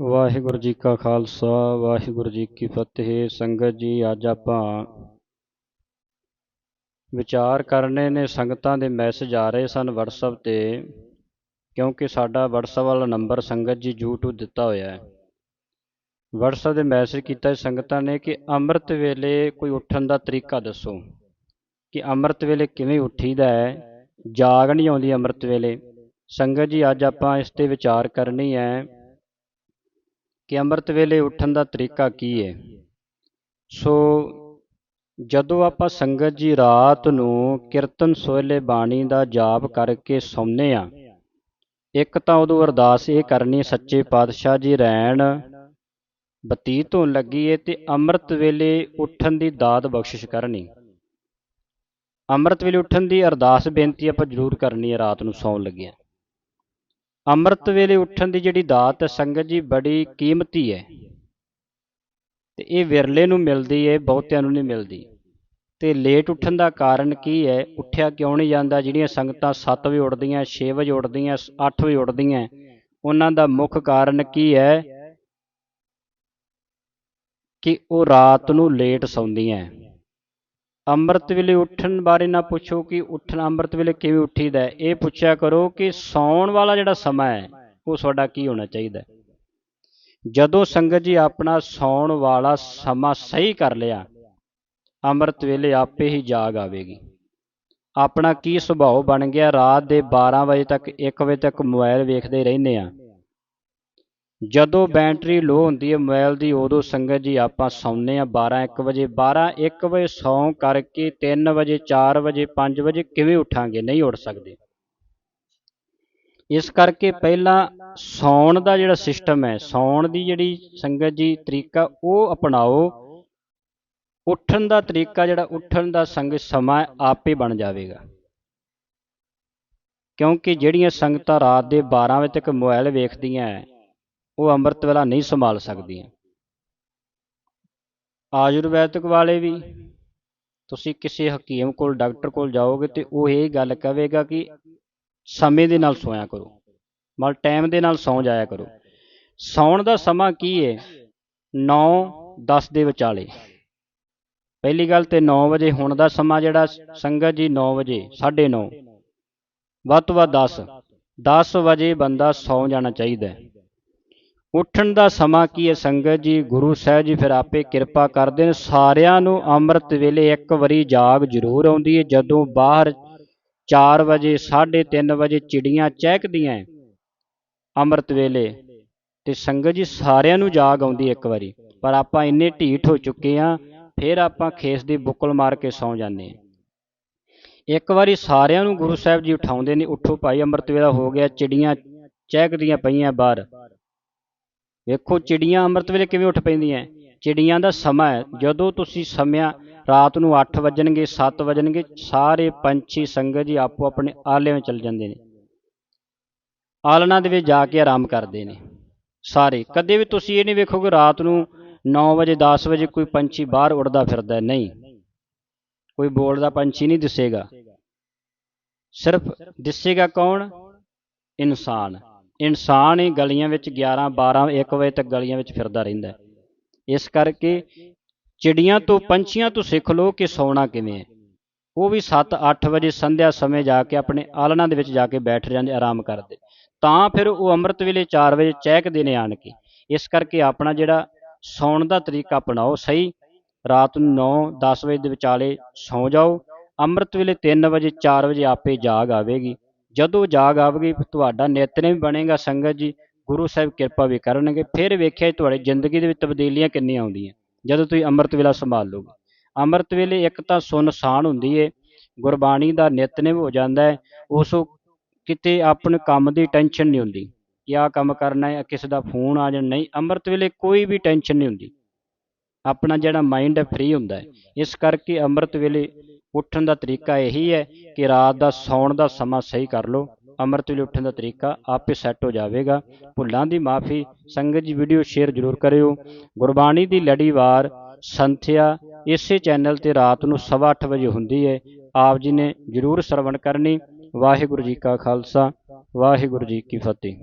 ਵਾਹਿਗੁਰੂ ਜੀ ਕਾ ਖਾਲਸਾ, ਵਾਹਿਗੁਰੂ ਜੀ ਕੀ ਫਤਿਹ। ਸੰਗਤ ਜੀ, ਅੱਜ ਆਪਾਂ ਵਿਚਾਰ ਕਰਨੇ ਨੇ ਸੰਗਤਾਂ ਦੇ ਮੈਸੇਜ ਆ ਰਹੇ ਸਨ WhatsApp ਤੇ, ਕਿਉਂਕਿ ਸਾਡਾ WhatsApp ਵਾਲਾ ਨੰਬਰ ਸੰਗਤ ਜੀ YouTube ਦਿੱਤਾ ਹੋਇਆ ਹੈ। WhatsApp ਦੇ ਮੈਸੇਜ ਕੀਤਾ ਸੰਗਤਾਂ ਨੇ ਕਿ ਅੰਮ੍ਰਿਤ ਵੇਲੇ ਕੋਈ ਉੱਠਣ ਦਾ ਤਰੀਕਾ ਦੱਸੋ। ਕਿ ਅੰਮ੍ਰਿਤ ਵੇਲੇ ਕਿਵੇਂ ਉੱਠੀਦਾ ਹੈ, ਜਾਗ ਨਹੀਂ ਆਉਂਦੀ ਅੰਮ੍ਰਿਤ ਵੇਲੇ। ਸੰਗਤ ਜੀ, ਅੱਜ ਆਪਾਂ ਇਸ ਤੇ ਵਿਚਾਰ ਕਰਨੀ ਹੈ। ਕਿ ਅੰਮ੍ਰਿਤ ਵੇਲੇ ਉੱਠਣ ਦਾ ਤਰੀਕਾ ਕੀ ਹੈ ਸੋ ਜਦੋਂ ਆਪਾਂ ਸੰਗਤ ਜੀ ਰਾਤ ਨੂੰ ਕੀਰਤਨ ਸੋਹਲੇ ਬਾਣੀ ਦਾ ਜਾਪ ਕਰਕੇ ਸੌਂਨੇ ਆ ਇੱਕ ਤਾਂ ਉਦੋਂ ਅਰਦਾਸ ਇਹ ਕਰਨੀ, ਸੱਚੇ ਪਾਤਸ਼ਾਹ ਜੀ ਰਹਿਣ ਬਤੀਤ ਹੋਣ ਲੱਗੀ ਏ ਤੇ ਅੰਮ੍ਰਿਤ ਵੇਲੇ ਉੱਠਣ ਦੀ ਦਾਤ ਬਖਸ਼ਿਸ਼ ਕਰਨੀ। ਅੰਮ੍ਰਿਤ ਵੇਲੇ ਉੱਠਣ ਦੀ ਅਰਦਾਸ ਬੇਨਤੀ ਆਪਾਂ ਜ਼ਰੂਰ ਕਰਨੀ ਹੈ, ਰਾਤ ਨੂੰ ਸੌਣ ਲੱਗਿਆ। ਅੰਮ੍ਰਿਤ ਵੇਲੇ ਉੱਠਣ ਦੀ ਜਿਹੜੀ ਦਾਤ ਹੈ, ਸੰਗਤ ਜੀ, ਬੜੀ ਕੀਮਤੀ ਹੈ। ਤੇ ਇਹ ਵਿਰਲੇ ਨੂੰ ਮਿਲਦੀ ਹੈ, ਬਹੁਤਿਆਂ ਨੂੰ ਨਹੀਂ ਮਿਲਦੀ। ਤੇ ਲੇਟ ਉੱਠਣ ਦਾ ਕਾਰਨ ਕੀ ਹੈ? ਉੱਠਿਆ ਕਿਉਂ ਨਹੀਂ ਜਾਂਦਾ? ਜਿਹੜੀਆਂ ਸੰਗਤਾਂ 7 ਵਜੇ ਉੱਠਦੀਆਂ 6 ਵਜੇ ਉੱਠਦੀਆਂ 8 ਵਜੇ ਉੱਠਦੀਆਂ, ਉਹਨਾਂ ਦਾ ਮੁੱਖ ਕਾਰਨ ਕੀ ਹੈ? ਕਿ ਉਹ ਰਾਤ ਨੂੰ ਲੇਟ ਸੌਂਦੀਆਂ। ਅੰਮ੍ਰਿਤ ਵੇਲੇ ਉੱਠਣ ਬਾਰੇ ਨਾ ਪੁੱਛੋ ਕਿ ਉੱਠਣ ਅੰਮ੍ਰਿਤ ਵੇਲੇ ਕਿਵੇਂ ਉੱਠੀਦਾ ਇਹ ਪੁੱਛਿਆ ਕਰੋ ਕਿ ਸੌਣ ਵਾਲਾ ਜਿਹੜਾ ਸਮਾਂ ਹੈ, ਉਹ ਤੁਹਾਡਾ ਕੀ ਹੋਣਾ ਚਾਹੀਦਾ ਜਦੋਂ ਸੰਗਤ ਜੀ ਆਪਣਾ ਸੌਣ ਵਾਲਾ ਸਮਾਂ ਸਹੀ ਕਰ ਲਿਆ, ਅੰਮ੍ਰਿਤ ਵੇਲੇ ਆਪੇ ਹੀ ਜਾਗ ਆਵੇਗੀ। ਆਪਣਾ ਕੀ ਸੁਭਾਅ ਬਣ ਗਿਆ? ਰਾਤ ਦੇ 12 ਵਜੇ ਤੱਕ 1 ਵਜੇ ਤੱਕ ਮੋਬਾਈਲ ਵੇਖਦੇ ਰਹਿੰਦੇ ਆ ਜਦੋਂ ਬੈਟਰੀ ਲੋ ਹੁੰਦੀ ਹੈ ਮੋਬਾਈਲ ਦੀ ਉਦੋਂ ਸੰਗਤ ਜੀ ਆਪਾਂ ਸੌਂਨੇ ਆ 12 1 ਵਜੇ। 12 1 ਵਜੇ ਸੌਂ ਕਰਕੇ 3 ਵਜੇ 4 ਵਜੇ 5 ਵਜੇ ਕਿਵੇਂ ਉਠਾਂਗੇ? ਨਹੀਂ ਉੱਠ ਸਕਦੇ। ਇਸ ਕਰਕੇ ਪਹਿਲਾਂ ਸੌਣ ਦਾ ਜਿਹੜਾ ਸਿਸਟਮ ਹੈ ਸੌਣ ਦੀ ਜਿਹੜੀ ਸੰਗਤ ਜੀ ਤਰੀਕਾ ਉਹ ਅਪਣਾਓ। ਉੱਠਣ ਦਾ ਤਰੀਕਾ ਜਿਹੜਾ ਉੱਠਣ ਦਾ ਸੰਗ ਸਮਾਂ ਆਪੇ ਬਣ ਜਾਵੇਗਾ। ਕਿਉਂਕਿ ਜਿਹੜੀਆਂ ਸੰਗਤਾਂ ਰਾਤ ਦੇ 12 ਵਜੇ ਤੱਕ ਮੋਬਾਈਲ ਵੇਖਦੀਆਂ ਉਹ ਅੰਮ੍ਰਿਤ ਵੇਲਾ ਨਹੀਂ ਸੰਭਾਲ ਸਕਦੀਆਂ। ਆਯੁਰਵੈਦਿਕ ਵਾਲੇ ਵੀ, ਤੁਸੀਂ ਕਿਸੇ ਹਕੀਮ ਕੋਲ, ਡਾਕਟਰ ਕੋਲ ਜਾਓਗੇ ਤੇ ਉਹ ਇਹ ਗੱਲ ਕਹੇਗਾ ਕਿ ਸਮੇਂ ਦੇ ਨਾਲ ਸੋਇਆ ਕਰੋ। ਮਤਲਬ ਟਾਈਮ ਦੇ ਨਾਲ ਸੌਂ ਜਾਇਆ ਕਰੋ। ਸੌਣ ਦਾ ਸਮਾਂ ਕੀ ਹੈ 9 10 ਦੇ ਵਿਚਾਲੇ। ਪਹਿਲੀ ਗੱਲ ਤੇ 9 ਵਜੇ ਹੁਣ ਦਾ ਸਮਾਂ ਜਿਹੜਾ ਸੰਗਤ ਜੀ 9 ਵਜੇ 9:30 ਵੱਧ ਤੋਂ ਵੱਧ 10 10 ਵਜੇ ਬੰਦਾ ਸੌਂ ਜਾਣਾ ਚਾਹੀਦਾ। ਉੱਠਣ ਦਾ ਸਮਾਂ ਕੀ ਹੈ ਸੰਗਤ ਜੀ? ਗੁਰੂ ਸਾਹਿਬ ਜੀ ਫਿਰ ਆਪੇ ਕਿਰਪਾ ਕਰਦੇ ਨੇ। ਸਾਰਿਆਂ ਨੂੰ ਅੰਮ੍ਰਿਤ ਵੇਲੇ ਇੱਕ ਵਾਰੀ ਜਾਗ ਜ਼ਰੂਰ ਆਉਂਦੀ ਹੈ। ਜਦੋਂ ਬਾਹਰ 4 ਵਜੇ 3:30 ਵਜੇ ਚਿੜੀਆਂ ਚਹਿਕਦੀਆਂ ਅੰਮ੍ਰਿਤ ਵੇਲੇ, ਤੇ ਸੰਗਤ ਜੀ ਸਾਰਿਆਂ ਨੂੰ ਜਾਗ ਆਉਂਦੀ ਇੱਕ ਵਾਰੀ। ਪਰ ਆਪਾਂ ਇੰਨੇ ਢੀਠ ਹੋ ਚੁੱਕੇ ਆ ਫਿਰ ਆਪਾਂ ਖੇਸ ਦੀ ਬੁੱਕਲ ਮਾਰ ਕੇ ਸੌਂ ਜਾਂਦੇ ਆ ਇੱਕ ਵਾਰੀ ਸਾਰਿਆਂ ਨੂੰ ਗੁਰੂ ਸਾਹਿਬ ਜੀ ਉਠਾਉਂਦੇ ਨੇ, ਉੱਠੋ ਭਾਈ, ਅੰਮ੍ਰਿਤ ਵੇਲਾ ਹੋ ਗਿਆ, ਚਿੜੀਆਂ ਚਹਿਕਦੀਆਂ ਪਈਆਂ ਬਾਹਰ। ਵੇਖੋ, ਚਿੜੀਆਂ ਅੰਮ੍ਰਿਤ ਵੇਲੇ ਕਿਵੇਂ ਉੱਠ ਪੈਂਦੀਆਂ ਚਿੜੀਆਂ ਦਾ ਸਮਾਂ ਹੈ ਜਦੋਂ ਤੁਸੀਂ ਸਮਿਆਂ ਰਾਤ ਨੂੰ 8 ਵਜਣਗੇ 7 ਵਜਣਗੇ, ਸਾਰੇ ਪੰਛੀ, ਸੰਗਤ ਜੀ ਆਪੋ ਆਪਣੇ ਆਲਿਆਂ ਵਿੱਚ ਚਲ ਜਾਂਦੇ ਨੇ। ਆਲਣਾ ਦੇ ਵਿੱਚ ਜਾ ਕੇ ਆਰਾਮ ਕਰਦੇ ਨੇ। ਸਾਰੇ। ਕਦੇ ਵੀ ਤੁਸੀਂ ਇਹ ਨਹੀਂ ਵੇਖੋਗੇ, ਰਾਤ ਨੂੰ 9 ਵਜੇ 10 ਵਜੇ ਕੋਈ ਪੰਛੀ ਬਾਹਰ ਉੱਡਦਾ ਫਿਰਦਾ ਨਹੀਂ। ਕੋਈ ਬੋਲਦਾ ਪੰਛੀ ਨਹੀਂ ਦਿਸੇਗਾ। ਸਿਰਫ ਦਿਸੇਗਾ ਕੌਣ? ਇਨਸਾਨ। ਇਨਸਾਨ ਹੀ ਗਲੀਆਂ ਵਿੱਚ 11 12 1 ਵਜੇ ਤੱਕ ਗਲੀਆਂ ਵਿੱਚ ਫਿਰਦਾ ਰਹਿੰਦਾ ਇਸ ਕਰਕੇ ਚਿੜੀਆਂ ਤੋਂ ਪੰਛੀਆਂ ਤੋਂ ਸਿੱਖ ਲਓ ਕਿ ਸੌਣਾ ਕਿਵੇਂ ਹੈ। ਉਹ ਵੀ 7-8 ਵਜੇ ਸੰਧਿਆ ਸਮੇਂ ਜਾ ਕੇ ਆਪਣੇ ਆਲਣਾ ਦੇ ਵਿੱਚ ਜਾ ਕੇ ਬੈਠ ਜਾਂਦੇ, ਆਰਾਮ ਕਰਦੇ। ਤਾਂ ਫਿਰ ਉਹ ਅੰਮ੍ਰਿਤ ਵੇਲੇ 4 ਵਜੇ ਚਹਿਕਦੇ ਨੇ ਆਣ ਕੇ। ਇਸ ਕਰਕੇ ਆਪਣਾ ਜਿਹੜਾ ਸੌਣ ਦਾ ਤਰੀਕਾ ਅਪਣਾਓ ਸਹੀ। ਰਾਤ ਨੂੰ 9-10 ਵਜੇ ਦੇ ਵਿਚਾਲੇ ਸੌ ਜਾਓ। ਅੰਮ੍ਰਿਤ ਵੇਲੇ 3 ਵਜੇ 4 ਵਜੇ ਆਪੇ ਜਾਗ ਆਵੇਗੀ। ਜਦੋਂ ਜਾਗ ਆਵੇਗੀ, ਤੁਹਾਡਾ ਨਿਤਨੇਮ ਬਣੇਗਾ, ਸੰਗਤ ਜੀ, ਗੁਰੂ ਸਾਹਿਬ ਕਿਰਪਾ ਵੀ ਕਰਨਗੇ। ਫਿਰ ਵੇਖਿਆ ਤੁਹਾਡੀ ਜ਼ਿੰਦਗੀ ਦੇ ਵਿੱਚ ਤਬਦੀਲੀਆਂ ਕਿੰਨੀਆਂ ਆਉਂਦੀਆਂ। ਜਦੋਂ ਤੁਸੀਂ ਅੰਮ੍ਰਿਤ ਵੇਲਾ ਸੰਭਾਲ ਲੋਗੇ ਅੰਮ੍ਰਿਤ ਵੇਲੇ ਇੱਕ ਤਾਂ ਸੁਨਸਾਨ ਹੁੰਦੀ ਏ, ਗੁਰਬਾਣੀ ਦਾ ਨਿਤਨੇਮ ਹੋ ਜਾਂਦਾ ਹੈ ਉਸ ਕਿਤੇ ਆਪਣੇ ਕੰਮ ਦੀ ਟੈਨਸ਼ਨ ਨਹੀਂ ਹੁੰਦੀ ਕਿ ਆਹ ਕੰਮ ਕਰਨਾ ਹੈ ਕਿਸੇ ਦਾ ਫੋਨ ਆ ਜਾਣਾ। ਨਹੀਂ, ਅੰਮ੍ਰਿਤ ਵੇਲੇ ਕੋਈ ਵੀ ਟੈਨਸ਼ਨ ਨਹੀਂ ਹੁੰਦੀ। ਆਪਣਾ ਜਿਹੜਾ ਮਾਈਂਡ ਹੈ ਫ੍ਰੀ ਹੁੰਦਾ ਹੈ ਇਸ ਕਰਕੇ ਅੰਮ੍ਰਿਤ ਵੇਲੇ ਉੱਠਣ ਦਾ ਤਰੀਕਾ ਇਹੀ ਹੈ ਕਿ ਰਾਤ ਦਾ ਸੌਣ ਦਾ ਸਮਾਂ ਸਹੀ ਕਰ ਲਓ। ਅੰਮ੍ਰਿਤ ਵੇਲੇ ਉੱਠਣ ਦਾ ਤਰੀਕਾ ਆਪੇ ਸੈੱਟ ਹੋ ਜਾਵੇਗਾ। ਭੁੱਲਾਂ ਦੀ ਮਾਫੀ ਸੰਗਤ ਜੀ ਵੀਡੀਓ ਸ਼ੇਅਰ ਜ਼ਰੂਰ ਕਰਿਓ। ਗੁਰਬਾਣੀ ਦੀ ਲੜੀਵਾਰ ਸੰਥਿਆ ਇਸੇ ਚੈਨਲ ਤੇ ਰਾਤ ਨੂੰ 8:30 ਵਜੇ ਹੁੰਦੀ ਹੈ। ਆਪ ਜੀ ਨੇ ਜ਼ਰੂਰ ਸਰਵਣ ਕਰਨੀ। ਵਾਹਿਗੁਰੂ ਜੀ ਕਾ ਖਾਲਸਾ, ਵਾਹਿਗੁਰੂ ਜੀ ਕੀ ਫਤਿਹ।